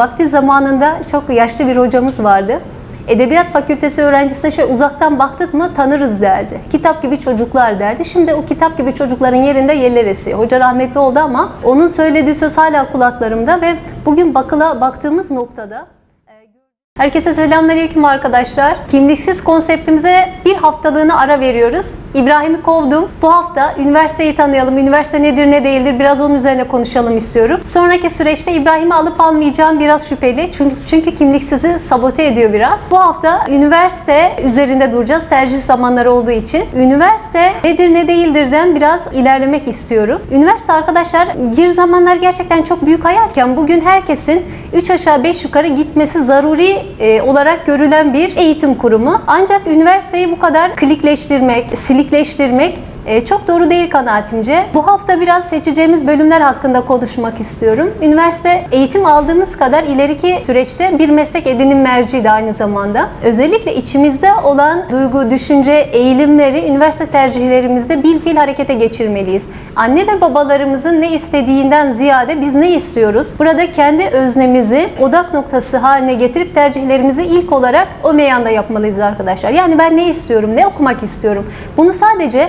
Vakti zamanında çok yaşlı bir hocamız vardı. Edebiyat fakültesi öğrencisine şöyle uzaktan baktık mı tanırız derdi. Kitap gibi çocuklar derdi. Şimdi o kitap gibi çocukların yerinde yeller esiyor. Hoca rahmetli oldu ama onun söylediği söz hala kulaklarımda ve bugün bakıla baktığımız noktada Herkese selamünaleyküm arkadaşlar. Kimliksiz konseptimize bir haftalığına ara veriyoruz. İbrahim'i kovdum. Bu hafta üniversiteyi tanıyalım. Üniversite nedir ne değildir biraz onun üzerine konuşalım istiyorum. Sonraki süreçte İbrahim'i alıp almayacağım biraz şüpheli. Çünkü, çünkü kimliksizi sabote ediyor biraz. Bu hafta üniversite üzerinde duracağız tercih zamanları olduğu için. Üniversite nedir ne değildirden biraz ilerlemek istiyorum. Üniversite arkadaşlar bir zamanlar gerçekten çok büyük hayalken bugün herkesin 3 aşağı 5 yukarı gitmesi zaruri e, olarak görülen bir eğitim kurumu. Ancak üniversiteyi bu kadar klikleştirmek, silikleştirmek e, çok doğru değil kanaatimce. Bu hafta biraz seçeceğimiz bölümler hakkında konuşmak istiyorum. Üniversite eğitim aldığımız kadar ileriki süreçte bir meslek edinim merci de aynı zamanda. Özellikle içimizde olan duygu, düşünce, eğilimleri üniversite tercihlerimizde bil fiil harekete geçirmeliyiz. Anne ve babalarımızın ne istediğinden ziyade biz ne istiyoruz? Burada kendi öznemizi odak noktası haline getirip tercihlerimizi ilk olarak o meyanda yapmalıyız arkadaşlar. Yani ben ne istiyorum, ne okumak istiyorum? Bunu sadece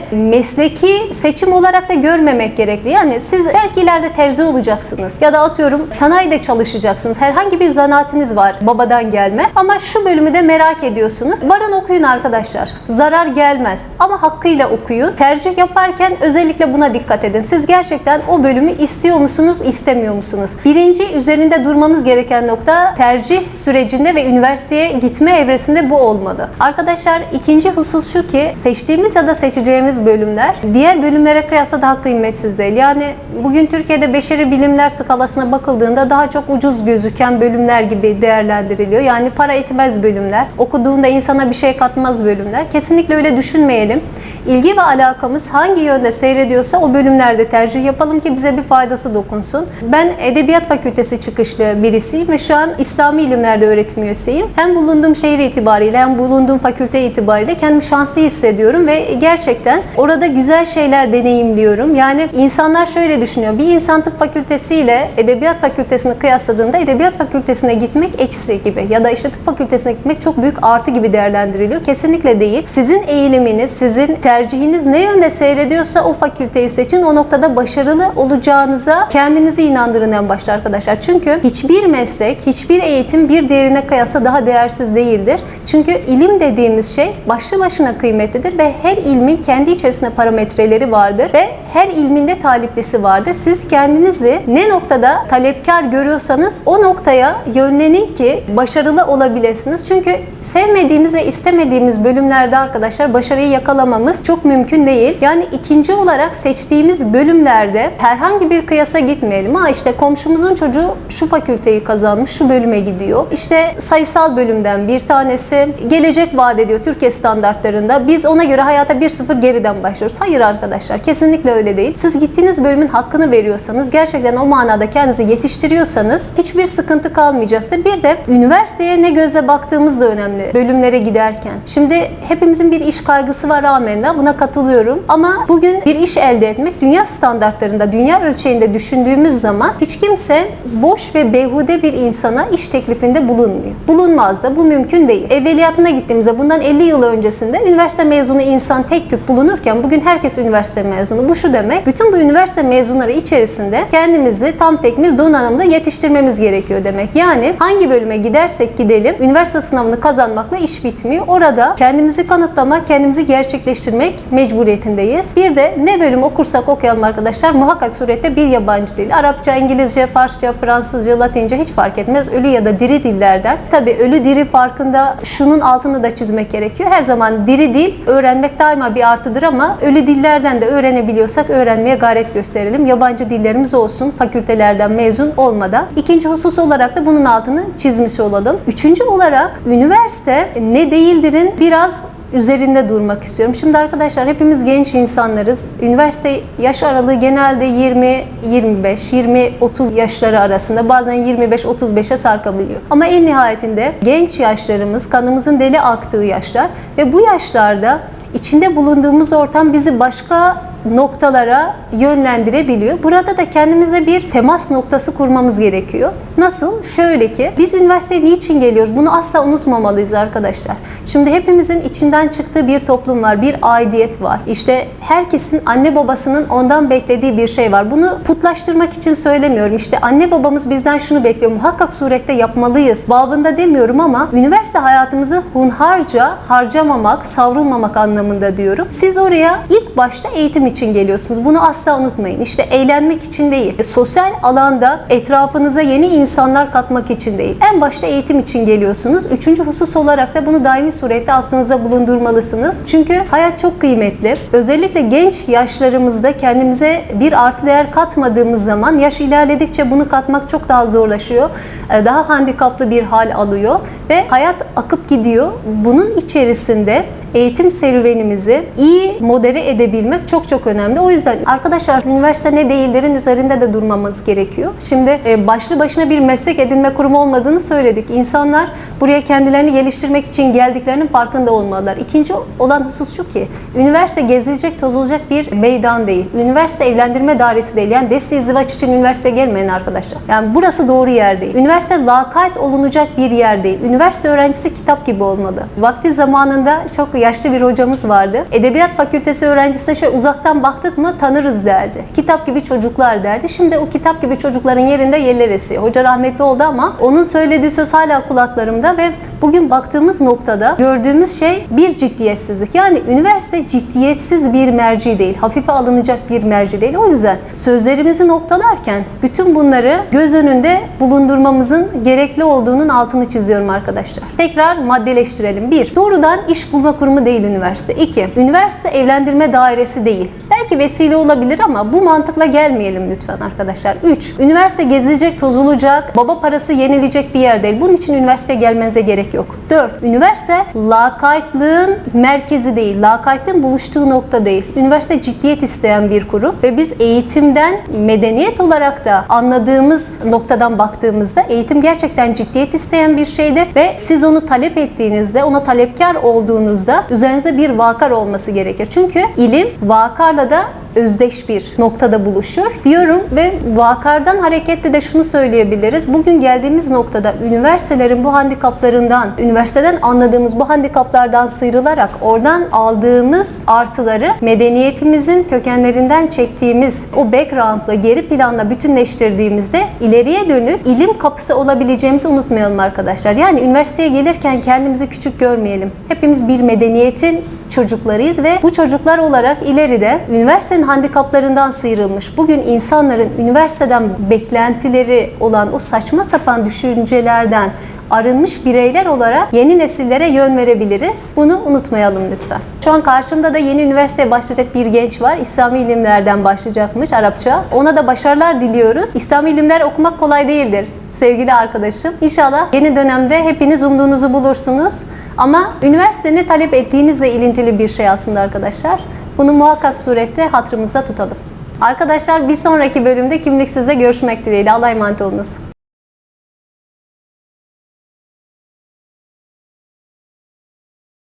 mesleki seçim olarak da görmemek gerekli. Yani siz belki ileride terzi olacaksınız ya da atıyorum sanayide çalışacaksınız. Herhangi bir zanaatiniz var babadan gelme ama şu bölümü de merak ediyorsunuz. Varın okuyun arkadaşlar. Zarar gelmez ama hakkıyla okuyun. Tercih yaparken özellikle buna dikkat edin. Siz gerçekten o bölümü istiyor musunuz, istemiyor musunuz? Birinci üzerinde durmamız gereken nokta tercih sürecinde ve üniversiteye gitme evresinde bu olmalı. Arkadaşlar ikinci husus şu ki seçtiğimiz ya da seçeceğimiz bölümler diğer bölümlere kıyasla daha kıymetsiz değil. Yani bugün Türkiye'de beşeri bilimler skalasına bakıldığında daha çok ucuz gözüken bölümler gibi değerlendiriliyor. Yani para etmez bölümler, okuduğunda insana bir şey katmaz bölümler. Kesinlikle öyle düşünmeyelim. İlgi ve alakamız hangi yönde seyrediyorsa o bölümlerde tercih yapalım ki bize bir faydası dokunsun. Ben Edebiyat Fakültesi çıkışlı birisiyim ve şu an İslami ilimlerde öğretim üyesiyim. Hem bulunduğum şehir itibariyle hem bulunduğum fakülte itibariyle kendimi şanslı hissediyorum ve gerçekten orada güzel şeyler deneyimliyorum. Yani insanlar şöyle düşünüyor. Bir insan tıp fakültesiyle Edebiyat Fakültesini kıyasladığında Edebiyat Fakültesine gitmek eksi gibi ya da işte tıp fakültesine gitmek çok büyük artı gibi değerlendiriliyor. Kesinlikle değil. Sizin eğiliminiz, sizin tercihiniz ne yönde seyrediyorsa o fakülteyi seçin. O noktada başarılı olacağınıza kendinizi inandırın en başta arkadaşlar. Çünkü hiçbir meslek, hiçbir eğitim bir diğerine kıyasla daha değersiz değildir. Çünkü ilim dediğimiz şey başlı başına kıymetlidir ve her ilmin kendi içerisinde parametreleri vardır ve her ilminde taliplisi vardır. Siz kendinizi ne noktada talepkar görüyorsanız o noktaya yönlenin ki başarılı olabilirsiniz. Çünkü sevmediğimiz ve istemediğimiz bölümlerde arkadaşlar başarıyı yakalamamız çok mümkün değil. Yani ikinci olarak seçtiğimiz bölümlerde herhangi bir kıyasa gitmeyelim. Ha işte komşumuzun çocuğu şu fakülteyi kazanmış, şu bölüme gidiyor. İşte sayısal bölümden bir tanesi gelecek vaat ediyor Türkiye standartlarında. Biz ona göre hayata 1-0 geriden başlıyoruz. Hayır arkadaşlar kesinlikle öyle değil. Siz gittiğiniz bölümün hakkını veriyorsanız, gerçekten o manada kendinizi yetiştiriyorsanız hiçbir sıkıntı kalmayacaktır. Bir de üniversiteye ne göze baktığımız da önemli bölümlere giderken. Şimdi hepimizin bir iş kaygısı var amenna. Buna katılıyorum. Ama bugün bir iş elde etmek dünya standartlarında, dünya ölçeğinde düşündüğümüz zaman hiç kimse boş ve beyhude bir insana iş teklifinde bulunmuyor. Bulunmaz da bu mümkün değil. Evveliyatına gittiğimizde bundan 50 yıl öncesinde üniversite mezunu insan tek tük bulunurken bugün herkes üniversite mezunu. Bu şu demek. Bütün bu üniversite mezunları içerisinde kendimizi tam tekmil donanımda yetiştirmemiz gerekiyor demek. Yani hangi bölüme gidersek gidelim üniversite sınavını kazanmakla iş bitmiyor. Orada kendimizi kanıtlamak, kendimizi gerçekleştirmek mecburiyetindeyiz. Bir de ne bölüm okursak okuyalım arkadaşlar muhakkak surette bir yabancı dil. Arapça, İngilizce, Farsça, Fransızca, Latince hiç fark etmez. Ölü ya da diri dillerden. Tabi ölü diri farkında şunun altını da çizmek gerekiyor. Her zaman diri dil öğrenmek daima bir artıdır ama ölü dillerden de öğrenebiliyorsak öğrenmeye gayret gösterelim. Yabancı dillerimiz olsun fakültelerden mezun olmadan. İkinci husus olarak da bunun altını çizmiş olalım. Üçüncü olarak üniversite ne değildirin biraz üzerinde durmak istiyorum. Şimdi arkadaşlar hepimiz genç insanlarız. Üniversite yaş aralığı genelde 20, 25, 20, 30 yaşları arasında bazen 25-35'e sarkabiliyor. Ama en nihayetinde genç yaşlarımız kanımızın deli aktığı yaşlar ve bu yaşlarda içinde bulunduğumuz ortam bizi başka noktalara yönlendirebiliyor. Burada da kendimize bir temas noktası kurmamız gerekiyor. Nasıl? Şöyle ki biz üniversiteye niçin geliyoruz? Bunu asla unutmamalıyız arkadaşlar. Şimdi hepimizin içinden çıktığı bir toplum var, bir aidiyet var. İşte herkesin anne babasının ondan beklediği bir şey var. Bunu putlaştırmak için söylemiyorum. İşte anne babamız bizden şunu bekliyor. Muhakkak surette yapmalıyız. Babında demiyorum ama üniversite hayatımızı hunharca harcamamak, savrulmamak anlamında diyorum. Siz oraya ilk başta eğitim için geliyorsunuz. Bunu asla unutmayın. İşte eğlenmek için değil. Sosyal alanda etrafınıza yeni insanlar katmak için değil. En başta eğitim için geliyorsunuz. Üçüncü husus olarak da bunu daimi surette aklınıza bulundurmalısınız. Çünkü hayat çok kıymetli. Özellikle genç yaşlarımızda kendimize bir artı değer katmadığımız zaman yaş ilerledikçe bunu katmak çok daha zorlaşıyor. E, Daha handikaplı bir hal alıyor ve hayat akıp gidiyor. Bunun içerisinde eğitim serüvenimizi iyi modere edebilmek çok çok önemli. O yüzden arkadaşlar üniversite ne değildirin üzerinde de durmamız gerekiyor. Şimdi e, başlı başına bir meslek edinme kurumu olmadığını söyledik. İnsanlar buraya kendilerini geliştirmek için geldiklerinin farkında olmalılar. İkinci olan husus şu ki üniversite gezilecek tozulacak bir meydan değil. Üniversite evlendirme dairesi değil. Yani desti izdivaç için üniversiteye gelmeyin arkadaşlar. Yani burası doğru yer değil. Üniversite lakayt olunacak bir yer değil. Üniversite öğrencisi kitap gibi olmalı. Vakti zamanında çok yaşlı bir hocamız vardı. Edebiyat fakültesi öğrencisine şöyle uzaktan baktık mı tanırız derdi. Kitap gibi çocuklar derdi. Şimdi o kitap gibi çocukların yerinde yeller esiyor. Hoca rahmetli oldu ama onun söylediği söz hala kulaklarımda ve bugün baktığımız noktada gördüğümüz şey bir ciddiyetsizlik. Yani üniversite ciddiyetsiz bir merci değil. Hafife alınacak bir merci değil. O yüzden sözlerimizi noktalarken bütün bunları göz önünde bulundurmamızın gerekli olduğunun altını çiziyorum arkadaşlar. Tekrar maddeleştirelim. Bir, doğrudan iş bulma kurumu değil üniversite. İki, üniversite evlendirme dairesi değil. Belki vesile olabilir ama bu mantıkla gelmeyelim lütfen arkadaşlar. 3. Üniversite gezilecek, tozulacak, baba parası yenilecek bir yer değil. Bunun için üniversiteye gelmenize gerek yok. 4. Üniversite lakaytlığın merkezi değil, lakaytlığın buluştuğu nokta değil. Üniversite ciddiyet isteyen bir kurum ve biz eğitimden medeniyet olarak da anladığımız noktadan baktığımızda eğitim gerçekten ciddiyet isteyen bir şeydir ve siz onu talep ettiğinizde, ona talepkar olduğunuzda üzerinize bir vakar olması gerekir. Çünkü ilim vakarla da özdeş bir noktada buluşur diyorum ve vakardan hareketle de şunu söyleyebiliriz. Bugün geldiğimiz noktada üniversitelerin bu handikaplarından, üniversiteden anladığımız bu handikaplardan sıyrılarak oradan aldığımız artıları medeniyetimizin kökenlerinden çektiğimiz o backgroundla, geri planla bütünleştirdiğimizde ileriye dönük ilim kapısı olabileceğimizi unutmayalım arkadaşlar. Yani üniversiteye gelirken kendimizi küçük görmeyelim. Hepimiz bir medeniyetin çocuklarıyız ve bu çocuklar olarak ileride üniversitenin handikaplarından sıyrılmış, bugün insanların üniversiteden beklentileri olan o saçma sapan düşüncelerden arınmış bireyler olarak yeni nesillere yön verebiliriz. Bunu unutmayalım lütfen. Şu an karşımda da yeni üniversiteye başlayacak bir genç var. İslami ilimlerden başlayacakmış Arapça. Ona da başarılar diliyoruz. İslami ilimler okumak kolay değildir sevgili arkadaşım. İnşallah yeni dönemde hepiniz umduğunuzu bulursunuz. Ama üniversite ne talep ettiğinizle ilintili bir şey aslında arkadaşlar. Bunu muhakkak surette hatırımızda tutalım. Arkadaşlar bir sonraki bölümde kimliksizle görüşmek dileğiyle. Allah'a emanet olunuz.